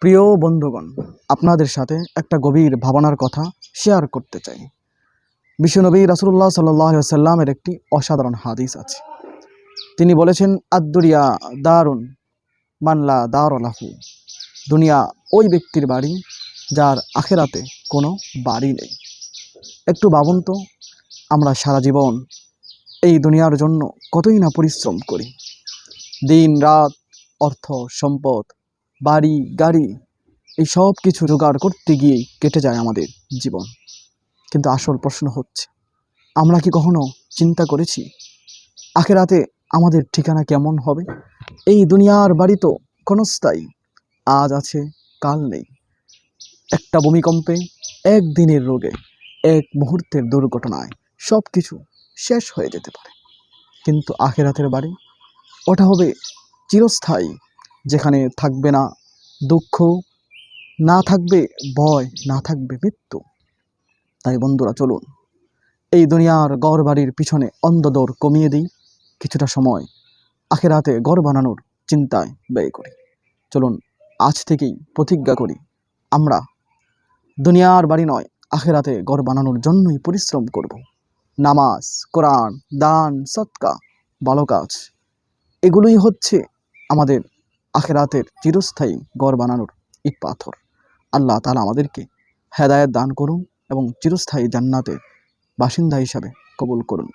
প্রিয় বন্ধুগণ, আপনাদের সাথে একটা গভীর ভাবনার কথা শেয়ার করতে চাই। বিশ্বনবী রাসুল্লাহ সাল্লামের একটি অসাধারণ হাদিস আছে। তিনি বলেছেন আদুরিয়া দারুণ মানলা দারলাহু দুনিয়া ওই ব্যক্তির বাড়ি যার আখেরাতে কোনো বাড়ি নেই। একটু ভাবুন তো, আমরা সারা জীবন এই দুনিয়ার জন্য কতই না পরিশ্রম করি। দিন, রাত, অর্থ, সম্পদ বাড়ি, গাড়ি, এই সব কিছু জোগাড় করতে গিয়েই কেটে যায় আমাদের জীবন। কিন্তু আসল প্রশ্ন হচ্ছে, আমরা কি কখনো চিন্তা করেছি, আখেরাতে আমাদের ঠিকানা কেমন হবে? এই দুনিয়ার বাড়ি তো ক্ষণস্থায়ী, আজ আছে, কাল নেই। একটা ভূমিকম্পে একদিনের রোগে, এক মুহূর্তের দুর্ঘটনায় সব কিছু শেষ হয়ে যেতে পারে। কিন্তু আখেরাতের বাড়ি, ওটা হবে চিরস্থায়ী যেখানে থাকবে না দুঃখ, না থাকবে ভয়, না থাকবে মৃত্যু। তাই বন্ধুরা, চলুন এই দুনিয়ার গড় বাড়ির পিছনে অন্ধদর কমিয়ে দিই। কিছুটা সময় আখের আখেরাতে গড় বানানোর চিন্তায় ব্যয় করি। চলুন আজ থেকেই প্রতিজ্ঞা করি, আমরা দুনিয়ার বাড়ি নয়, আখেরাতে গড় বানানোর জন্যই পরিশ্রম করব। নামাজ, কোরআন, দান, সৎকা, ভালো কাজ, এগুলোই হচ্ছে আমাদের আখেরাতের চিরস্থায়ী গড় বানানোর ইট পাথর। আল্লাহ তালা আমাদেরকে হেদায়ত দান করুন এবং চিরস্থায়ী জান্নাতের বাসিন্দা হিসাবে কবুল করুন।